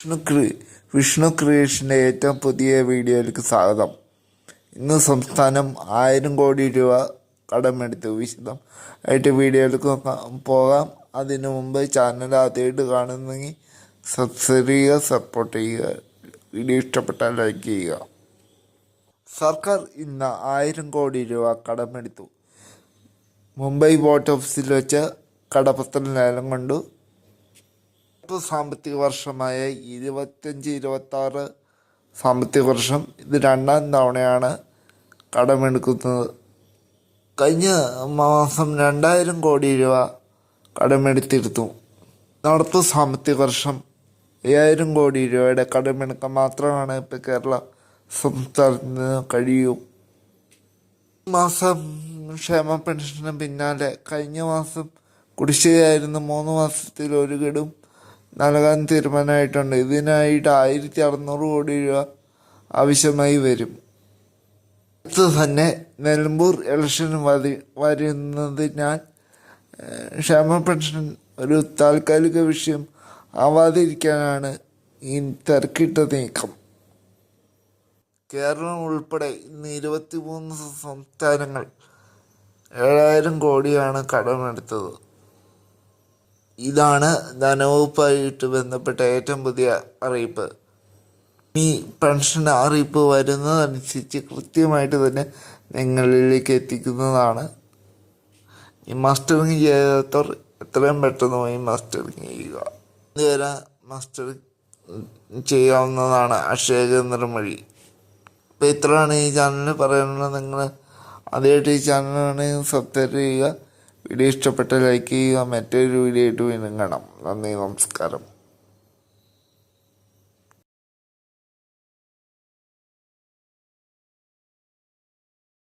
വിഷ്ണു വിഷ്ണു ക്രിയേഷന്റെ ഏറ്റവും പുതിയ വീഡിയോയിലേക്ക് സ്വാഗതം. ഇന്ന് സംസ്ഥാനം ആയിരം കോടി രൂപ കടമെടുത്തു വിശദം ആയിട്ട് വീഡിയോയിലേക്ക് പോകാം. അതിനു മുമ്പ് ചാനൽ ആദ്യമായിട്ട് കാണുന്നെങ്കിൽ സബ്സ്ക്രൈബ് ചെയ്യുക സപ്പോർട്ട് ചെയ്യുക. വീഡിയോ ഇഷ്ടപ്പെട്ടാൽ ലൈക്ക് ചെയ്യുക. സർക്കാർ ഇന്ന് ആയിരം കോടി രൂപ കടമെടുത്തു. മുംബൈ ബോട്ട് ഓഫീസിൽ വെച്ച് കടപ്പത്തൽ ലേലം കൊണ്ടു. നടപ്പ് സാമ്പത്തിക വർഷമായ ഇരുപത്തഞ്ച് ഇരുപത്താറ് സാമ്പത്തിക വർഷം ഇത് രണ്ടാം തവണയാണ് കടമെടുക്കുന്നത്. കഴിഞ്ഞ മാസം രണ്ടായിരം കോടി രൂപ കടമെടുത്തിരുന്നു. നടപ്പ് സാമ്പത്തിക വർഷം അയ്യായിരം കോടി രൂപയുടെ കടമെടുക്കാൻ മാത്രമാണ് ഇപ്പോൾ കേരള സംസ്ഥാനത്തിന് കഴിയൂ. മാസം ക്ഷേമ പെൻഷന് പിന്നാലെ കഴിഞ്ഞ മാസം കുടിശ്ശികയായിരുന്നു മൂന്ന് മാസത്തിൽ ഒരു ഗഡും നൽകാൻ തീരുമാനമായിട്ടുണ്ട്. ഇതിനായിട്ട് ആയിരത്തി അറുന്നൂറ് കോടി രൂപ ആവശ്യമായി വരും. അടുത്ത് തന്നെ നിലമ്പൂർ ഇലക്ഷൻ വരി വരുന്നതിനാൽ ക്ഷേമ പെൻഷൻ ഒരു താൽക്കാലിക വിഷയം ആവാതിരിക്കാനാണ് ഈ തിരക്കിട്ട നീക്കം. കേരളം ഉൾപ്പെടെ ഇന്ന് ഇരുപത്തി മൂന്ന് സംസ്ഥാനങ്ങൾ ഏഴായിരം കോടിയാണ് കടമെടുത്തത്. ഇതാണ് ധനവകുപ്പായിട്ട് ബന്ധപ്പെട്ട ഏറ്റവും പുതിയ അറിയിപ്പ്. ഈ പെൻഷൻ അറിയിപ്പ് വരുന്നതനുസരിച്ച് കൃത്യമായിട്ട് തന്നെ നിങ്ങളിലേക്ക് എത്തിക്കുന്നതാണ്. ഈ മാസ്റ്ററിങ് ചെയ്യാത്തവർ എത്രയും പെട്ടെന്ന് പോയി മാസ്റ്ററിങ് ചെയ്യുക. ഇതുവരെ മാസ്റ്ററിങ് ചെയ്യാവുന്നതാണ് അക്ഷയ കേന്ദ്രം വഴി. അപ്പോൾ ഇത്രയാണ് ഈ ചാനലിൽ പറയാനുള്ളത്. നിങ്ങൾ ആദ്യമായിട്ട് ഈ ചാനലാണെങ്കിൽ സബ്സ്ക്രൈബ് ചെയ്യുക. വീഡിയോ ഇഷ്ടപ്പെട്ട ലൈക്ക് ചെയ്യുക മറ്റൊരു വീഡിയോ ആയിട്ട് വീണ്ടും കാണാം. നന്ദി നമസ്കാരം.